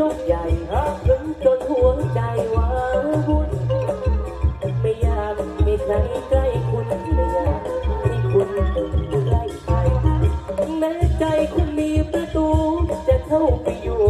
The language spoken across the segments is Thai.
ยกใหญ่รักถึงจนหัวใจวาบุญไม่อยากมีใครใกล้คุณไม่อยากมีคุณใกล้ใครแม้ใจคุณมีประตูจะเข้าไปอยู่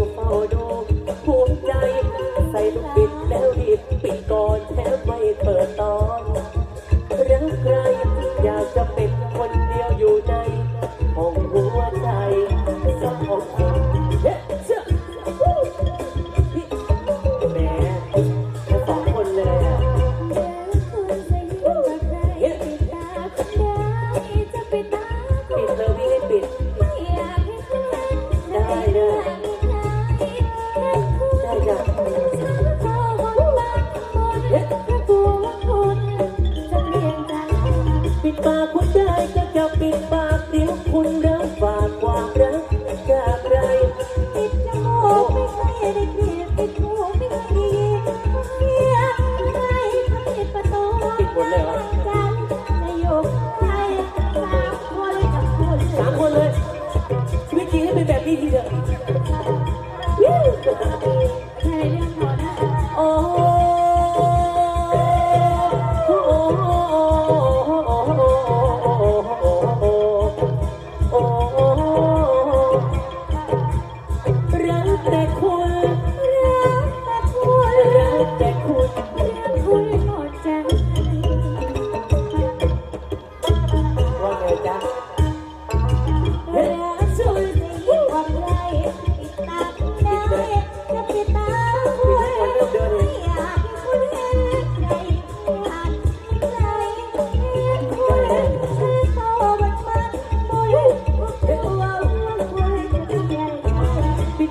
เ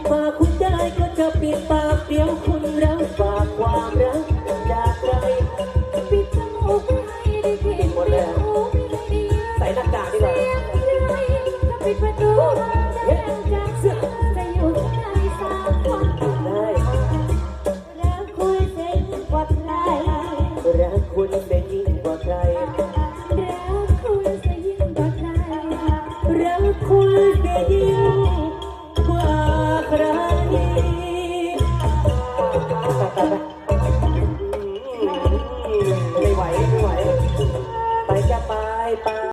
ฝากคุณได้ก็จะปิดปากเดี๋ยวคุณรับฝากความรักจากใครปิดจมูกใส่หน้ากากดีกว่าปิดประตู